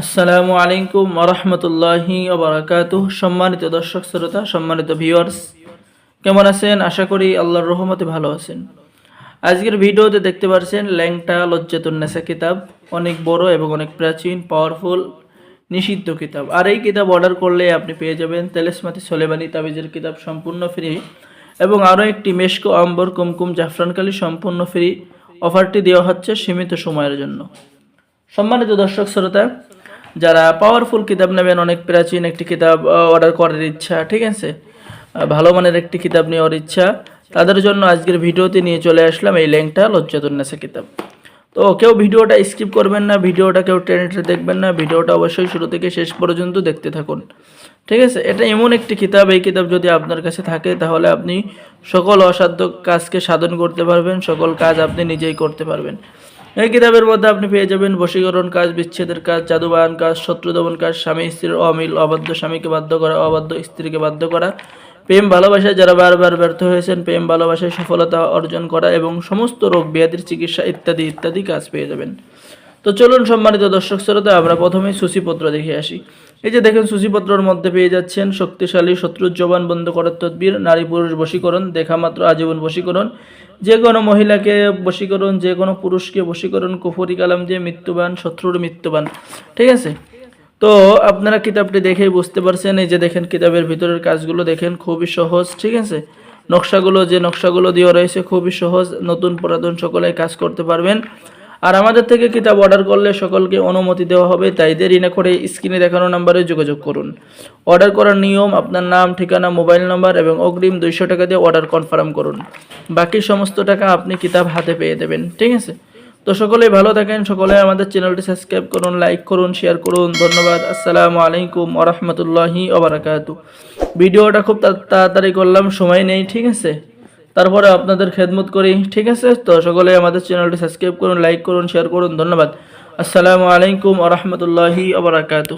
আসসালামু আলাইকুম ওরহমতুল্লাহি ওবরাকাতু সম্মানিত দর্শক, শ্রোতা, সম্মানিত ভিউয়ার্স কেমন আছেন? আশা করি আল্লাহর রহমতে ভালো আছেন। আজকের ভিডিওতে দেখতে পাচ্ছেন ল্যাংটা লজ্জাতুন্নেসা কিতাব। অনেক বড় এবং অনেক প্রাচীন পাওয়ারফুল নিষিদ্ধ কিতাব। আর এই কিতাব অর্ডার করলে আপনি পেয়ে যাবেন তেলেসমাতি সোলেমানি তাবিজের কিতাব সম্পূর্ণ ফ্রি এবং আরও একটি মেশকো আম্বর, কুমকুম জাফরানকালি সম্পূর্ণ ফ্রি অফারটি দেওয়া হচ্ছে সীমিত সময়ের জন্য। সম্মানিত দর্শক, শ্রোতা যারা পাওয়ারফুল কিতাব নেবেন, অনেক প্রাচীন একটি কিতাব অর্ডার করার ইচ্ছা, ঠিক আছে? ভালো মানের একটি কিতাব নেওয়ার ইচ্ছা। তাদের জন্য আজকের ভিডিওতে নিয়ে চলে আসলাম এই ল্যাংটা লজ্জাতুন্নেসা কিতাব। তো কেউ ভিডিওটা স্কিপ করবেন না, ভিডিওটা কেউ টেনে দেখবেন না, ভিডিওটা অবশ্যই শুরু থেকে শেষ পর্যন্ত দেখতে থাকুন। ঠিক আছে? এটা এমন একটি কিতাব, এই কিতাব যদি আপনার কাছে থাকে, তাহলে আপনি সকল অসাধ্য কাজকে সাধন করতে পারবেন, সকল কাজ আপনি নিজেই করতে পারবেন। এই কিতাবের মধ্যে আপনি পেয়ে যাবেন বশীকরণ কাজ, বিচ্ছেদের কাজ জাদুবায়ন কাজ শত্রু দমন কাজ, স্বামী, স্ত্রীর অমিল, অবাধ্য স্বামীকে বাধ্য করা, অবাধ্য স্ত্রীকে বাধ্য করা। প্রেম ভালোবাসায় যারা বারবার ব্যর্থ হয়েছেন, প্রেম ভালোবাসায় সফলতা অর্জন করা এবং সমস্ত রোগ, ব্যাধির চিকিৎসা ইত্যাদি ইত্যাদি কাজ পেয়ে যাবেন। তো চলুন সম্মানিত দর্শক শ্রোতা, আমরা প্রথমেই সূচিপত্র দেখে আসি। এই যে দেখেন, সূচিপত্রের মধ্যে পেয়ে যাচ্ছেন শক্তিশালী, শত্রুর জবান বন্ধ করার তদবির, নারী পুরুষ বশীকরণ, দেখা মাত্র আজীবন বশীকরণ। যে কোনো মহিলাকে বশীকরণ, যে কোনো পুরুষকে বশীকরণ, কুফরি কালাম দিয়ে মৃত্যুবান, শত্রুর মৃত্যুবান। ঠিক আছে? তো আপনারা কিতাবটি দেখেই বুঝতে পারছেন, এই যে দেখেন কিতাবের ভিতরের কাজগুলো দেখেন, খুবই সহজ, ঠিক আছে? নকশাগুলো, যে নকশাগুলো দেওয়া রয়েছে খুবই সহজ, নতুন পুরাতন সকলে কাজ করতে পারবেন। আর আমাদের থেকে কিতাব অর্ডার করলে সকলকে অনুমতি দেওয়া হবে, তাই দেরি না করে স্ক্রিনে দেখানো নাম্বারে যোগাযোগ করুন। অর্ডার করার নিয়ম, আপনার নাম, ঠিকানা মোবাইল নাম্বার এবং অগ্রিম দুইশো টাকা দিয়ে অর্ডার কনফার্ম করুন। বাকি সমস্ত টাকা আপনি কিতাব হাতে পেয়ে দেবেন, ঠিক আছে? তো সকলেই ভালো থাকেন, সকলে আমাদের চ্যানেলটি সাবস্ক্রাইব করুন লাইক করুন শেয়ার করুন, ধন্যবাদ, আসসালামু আলাইকুম ওরহমতুল্লাহি ওবরাকাতু ভিডিওটা খুব তাড়াতাড়ি করলাম, সময় নেই, ঠিক আছে? তারপরে আপনাদের খেদমত করি, ঠিক আছে? তো সকলে আমাদের চ্যানেলটি সাবস্ক্রাইব করুন লাইক করুন শেয়ার করুন, ধন্যবাদ। আসসালামু আলাইকুম ওরহমতুল্লাহি ওবরাকাতু